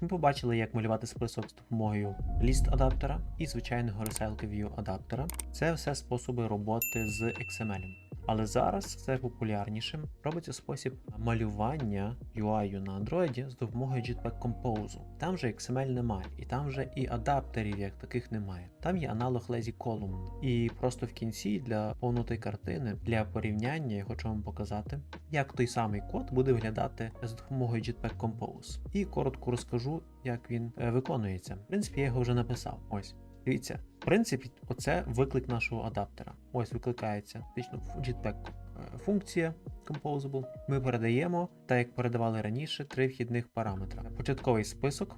Ми побачили, як малювати список з допомогою ліст адаптера і звичайного Recycle адаптера. Це все способи роботи з XML. Але зараз все популярнішим робиться спосіб малювання UI на Android з допомогою Jetpack Compose. Там вже XML немає, і там вже і адаптерів як таких немає. Там є аналог Lazy Column. І просто в кінці для повноти картини, для порівняння я хочу вам показати, як той самий код буде виглядати з допомогою Jetpack Compose. І коротко розкажу, як він е, виконується. В принципі, я його вже написав. Ось. Дивіться, в принципі, оце виклик нашого адаптера. Ось викликається фактично Jetpack е, функція Composable. Ми передаємо, так як передавали раніше, три вхідних параметри: початковий список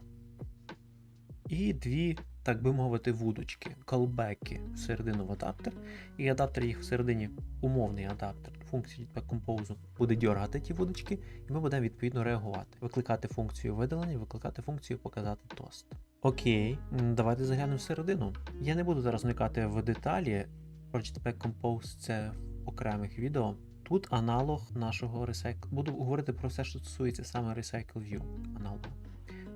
і дві, так би мовити, вудочки, колбеки всередину в адаптер. І адаптер їх всередині, умовний адаптер функції Jetpack Compose буде дергати ті вудочки, і ми будемо відповідно реагувати, викликати функцію видалення, викликати функцію показати тост. Окей, давайте заглянемо всередину. Я не буду зараз вникати в деталі. Про Jetpack Compose це в окремих відео. Тут аналог нашого Recycle. Буду говорити про все, що стосується саме Recycle View аналогу.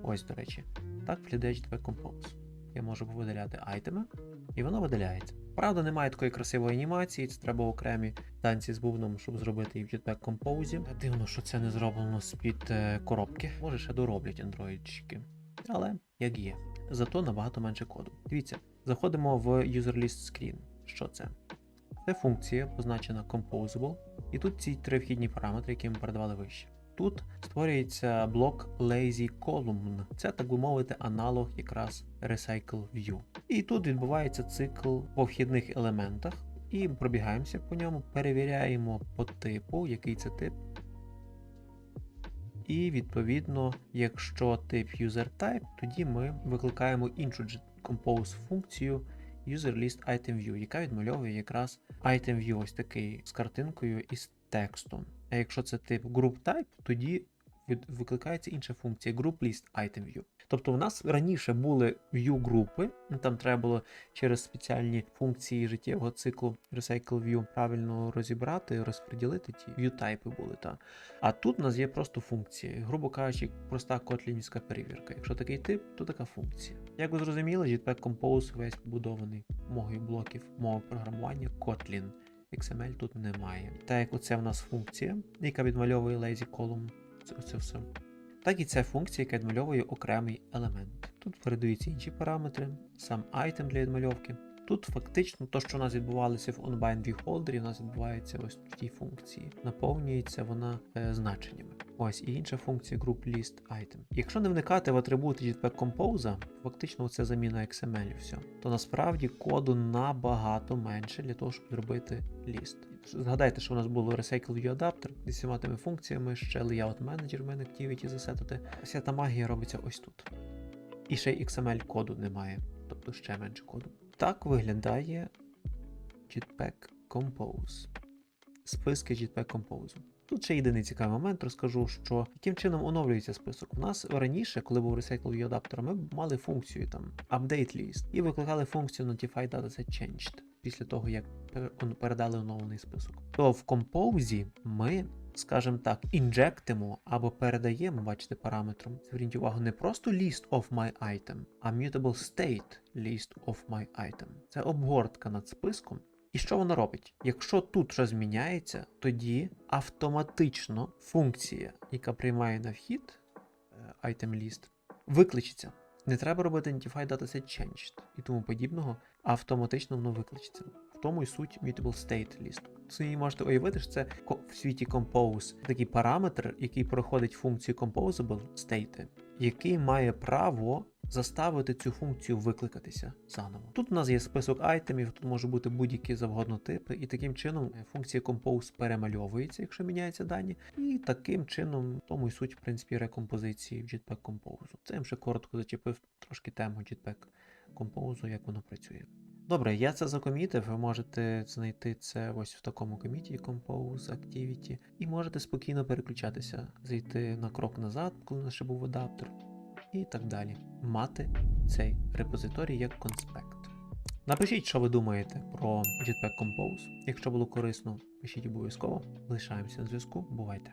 Ось, до речі. Так виглядає Jetpack Compose. Я можу видаляти айтеми, і воно видаляється. Правда, немає такої красивої анімації, це треба окремі танці з бубном, щоб зробити і в Jetpack Compose. Дивно, що це не зроблено з-під е, коробки. Може, ще дороблять андроїдчики. Але як є. Зато набагато менше коду. Дивіться, заходимо в User List Screen. Що це? Це функція, позначена Composable, і тут ці три вхідні параметри, які ми передавали вище. Тут створюється блок Lazy Column. Це, так би мовити, аналог якраз Recycle View. І тут відбувається цикл по вхідних елементах, і пробігаємося по ньому, перевіряємо по типу, який це тип. І відповідно, якщо тип user-type, тоді ми викликаємо іншу Compose функцію userlist-item view, яка відмальовує якраз ItemView, ось такий з картинкою і з текстом. А якщо це тип group type, тоді викликається інша функція group list item view. Тобто в нас раніше були view групи, там треба було через спеціальні функції життєвого циклу Recycle View правильно розібрати, розподілити ті view тайпи були. Та. А тут у нас є просто функції, грубо кажучи, проста котлінівська перевірка. Якщо такий тип, то така функція. Як ви зрозуміли, Jetpack Compose весь побудований мовою блоків мови програмування Kotlin. XML тут немає. Так як оце в нас функція, яка відмальовує lazy column, це, оце все. Так і це функція, яка відмальовує окремий елемент. Тут передаються інші параметри, сам айтем для відмальовки. Тут фактично то, що у нас відбувалося в onBind у нас відбувається ось в тій функції. Наповнюється вона е, значеннями. Ось і інша функція group list item. Якщо не вникати в атрибути Jetpack Compose, фактично це заміна XML і все, то насправді коду набагато менше для того, щоб зробити ліст. Згадайте, що у нас було Recycle View Adapter зі всіма тими функціями, ще Layout Manager в мене Activity засетити. Вся та магія робиться ось тут. І ще XML коду немає, тобто ще менше коду. Так виглядає Jetpack Compose. Списки Jetpack Compose. Тут ще єдиний цікавий момент, розкажу, що яким чином оновлюється список. У нас раніше, коли був Recycle View Adapter, ми мали функцію там Update List і викликали функцію Notify Dataset Changed після того, як передали оновлений список. То в Compose ми, скажімо так, інжектимо або передаємо, бачите, параметром. Зверніть увагу, не просто list of my item, а mutable state list of my item. Це обгортка над списком. І що воно робить? Якщо тут щось зміняється, тоді автоматично функція, яка приймає на вхід е, item викличеться. Не треба робити Identify Dataset Changed і тому подібного, автоматично воно викличеться. В тому і суть Mutable State List. Собі можете уявити, що це в світі Compose такий параметр, який проходить функцію Composable State, який має право заставити цю функцію викликатися заново. Тут у нас є список айтемів, тут може бути будь-які завгодно типи, і таким чином е, функція Compose перемальовується, якщо міняються дані, і таким чином тому і суть, в принципі, рекомпозиції в Jetpack Compose. Це я ще коротко зачепив трошки тему Jetpack Compose, як воно працює. Добре, я це закомітив. Ви можете знайти це ось в такому коміті Compose Activity, і можете спокійно переключатися, зайти на крок назад, коли у нас ще був адаптер, і так далі. Мати цей репозиторій як конспект. Напишіть, що ви думаєте про Jetpack Compose. Якщо було корисно, пишіть обов'язково. Лишаємося на зв'язку. Бувайте!